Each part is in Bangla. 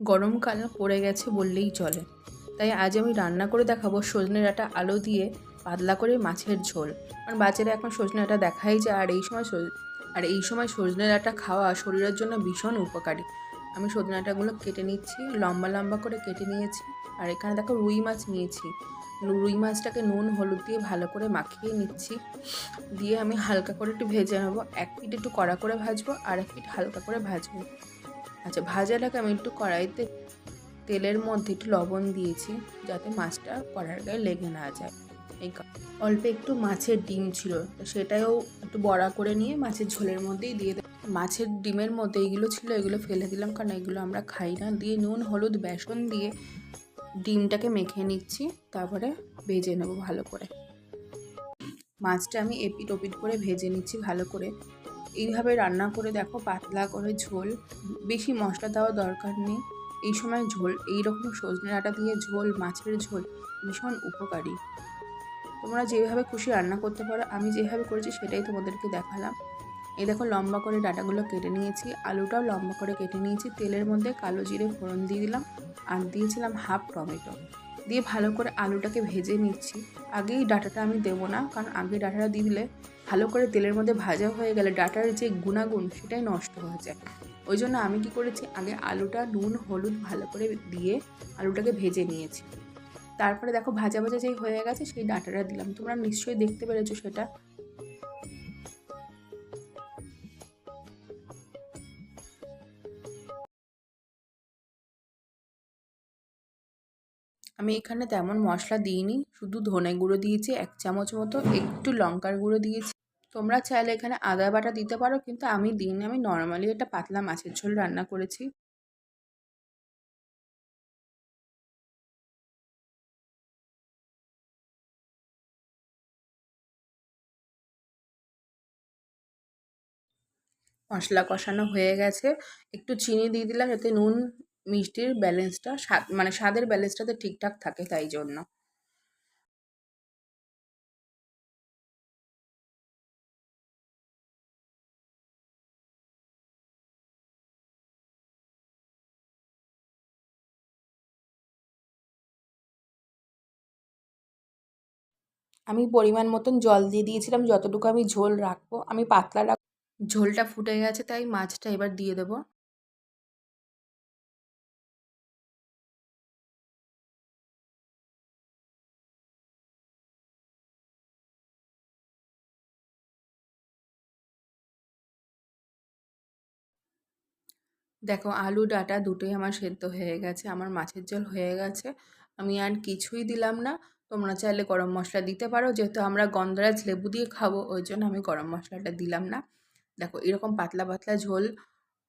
গরমকাল পড়ে গেছে বললেই চলে। তাই আজ আমি রান্না করে দেখাবো সজনে ডাঁটা আলো দিয়ে পাতলা করে মাছের ঝোল। কারণ বাজারে এখন সজনে ডাঁটা দেখাই যায়, আর এই সময় আর এই সময় সজনে ডাঁটা খাওয়া শরীরের জন্য ভীষণ উপকারী। আমি সজনে ডাঁটাগুলো কেটে নিচ্ছি, লম্বা লম্বা করে কেটে নিয়েছি, আর এখানে দেখো রুই মাছ নিয়েছি। রুই মাছটাকে নুন, হলুদ দিয়ে ভালো করে মাখিয়ে নিচ্ছি। দিয়ে আমি হালকা করে একটু ভেজে নেব। এক পিঠ একটু কড়া করে ভাজবো, আর এক পিঠ হালকা করে ভাজবো। আচ্ছা ভাজা ভাজাটাকে আমি একটু কড়াইতে তেলের মধ্যে একটু লবণ দিয়েছি যাতে মাছটা কড়ার গায়ে লেগে না যায়। এই অল্প একটু মাছের ডিম ছিল, তো সেটাও একটু বড়া করে নিয়ে মাছের ঝোলের মধ্যেই দিয়ে মাছের ডিমের মধ্যে এইগুলো ছিল, এগুলো ফেলে দিলাম কারণ এগুলো আমরা খাই না। দিয়ে নুন, হলুদ, বেসন দিয়ে ডিমটাকে মেখে নিচ্ছি, তারপরে ভেজে নেব ভালো করে। মাছটা আমি এপিট ওপিট করে ভেজে নিচ্ছি ভালো করে। এইভাবে রান্না করে দেখো, পাতলা করে ঝোল। বেশি মশলা দেওয়ার দরকার নেই। এই সময় ঝোল, এই রকম সজনে ডাঁটা দিয়ে ঝোল, মাছের ঝোল ভীষণ উপকারী। তোমরা যেভাবে খুশি রান্না করতে পারো, আমি যেভাবে করেছি সেটাই তোমাদেরকে দেখালাম। এই দেখো, লম্বা করে ডাটাগুলো কেটে নিয়েছি। আলুটাও লম্বা করে কেটে নিয়েছি। তেলের মধ্যে কালো জিরে ফোড়ন দিয়ে দিলাম আর দিয়েছিলাম হাফ টমেটো। দিয়ে ভালো করে আলুটাকে ভেজে নিচ্ছি। আগেই ডাটাটা আমি দেবো না, কারণ আগে ডাটাটা দিলে ভালো করে তেলের মধ্যে ভাজা হয়ে গেলে ডাটার যে গুণাগুণ সেটাই নষ্ট হয়ে যায়। ওই জন্য আমি কি করেছি, আগে আলুটা নুন, হলুদ ভালো করে দিয়ে আলুটাকে ভেজে নিয়েছি। তারপরে দেখো ভাজা ভাজা যেই হয়ে গেছে সেই ডাটাটা দিলাম। তোমরা নিশ্চয়ই দেখতে পেরেছ সেটা। আমি এখানে তেমন মশলা দিইনি, শুধু ধনে গুঁড়ো দিয়েছি, এক চামচ মতো একটু লঙ্কার গুঁড়ো দিয়েছি। তোমরা চাইলে এখানে আদা বাটা দিতে পারো, কিন্তু আমি দিইনি, আমি নর্মালি এটা পাতলা মাছের ঝোল রান্না করেছি। মশলা কষানো হয়ে গেছে, একটু চিনি দিয়ে দিলাম, যাতে নুন মিষ্টির ব্যালেন্সটা স্বাদ মানে স্বাদের ব্যালেন্সটাতে ঠিকঠাক থাকে তাই জন্য। আমি পরিমাণ মতন জল দিয়ে দিয়েছিলাম, যতটুকু আমি ঝোল রাখব, আমি পাতলা রাখ ঝোলটা ফুটে গেছে, তাই মাছটা এবার দিয়ে দেবো। দেখো আলু, ডাঁটা দুটোই আমার সেদ্ধ হয়ে গেছে, আমার মাছের ঝোল হয়ে গেছে। আমি আর কিছুই দিলাম না, তোমরা চাইলে গরম মশলা দিতে পারো, যেহেতু আমরা গন্ধরাজ লেবু দিয়ে খাব, ওই জন্য আমি গরম মশলাটা দিলাম না। দেখো এরকম পাতলা পাতলা ঝোল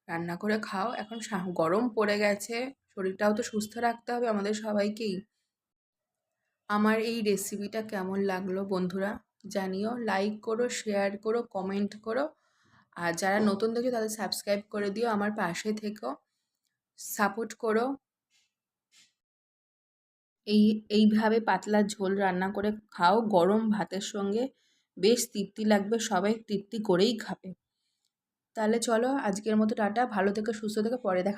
রান্না করে খাও, এখন গরম পড়ে গেছে, শরীরটাও তো সুস্থ রাখতে হবে আমাদের সবাইকেই। আমার এই রেসিপিটা কেমন লাগল বন্ধুরা জানিও লাইক করো শেয়ার করো কমেন্ট করো। আর যারা নতুন দেখছ তাদের সাবস্ক্রাইব করে দিও, আমার পাশে থেকো সাপোর্ট করো। এই, এইভাবে পাতলা ঝোল রান্না করে খাও, গরম ভাতের সঙ্গে বেশ তৃপ্তি লাগবে, সবাই তৃপ্তি করেই খাবে। তাহলে চলো, আজকের মতো টাটা, ভালো থেকে, সুস্থ থেকে, পরে দেখা